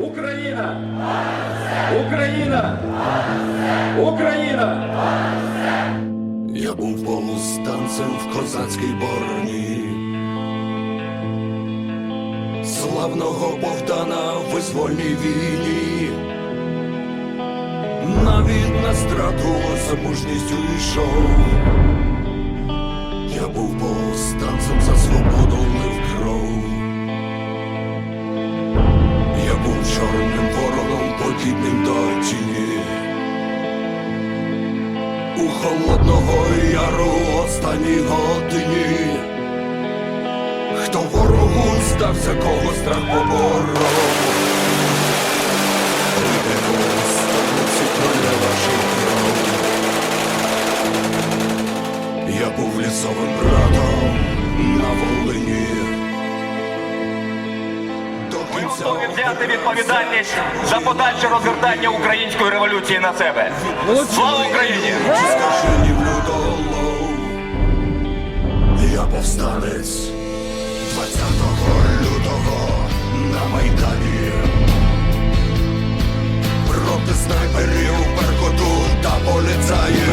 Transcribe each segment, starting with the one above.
Україна! Україна! Україна! Я був повстанцем в козацькій бороні. Славного Богдана в визвольній війні. Навіть на страту за мужністю йшов. Я був повстанцем за У холодного яру останній годині. Хто ворогу здався, кого страх поборов. Пролє вашу кров. Я був лісовим братом на Волині. Готові взяти відповідальність за подальше розгортання української революції на себе. Слава Україні! Я повстанець 20 лютого на Майдані. Проти снайперів, перкоту та поліцаїв.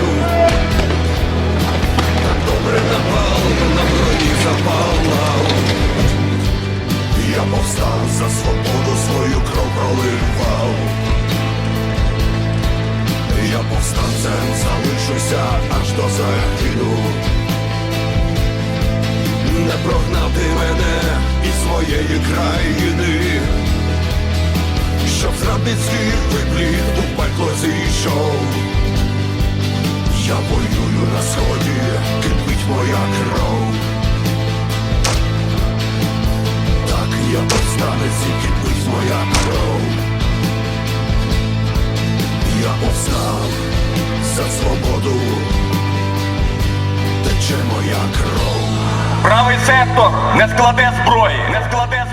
Я повстанцем залишуся аж до загину. Не прогнав ти мене із своєї країни, щоб зрадницький випліт у пекло зійшов. Я воюю свободу, тече моя кров. Правий сектор не складе зброї, не складе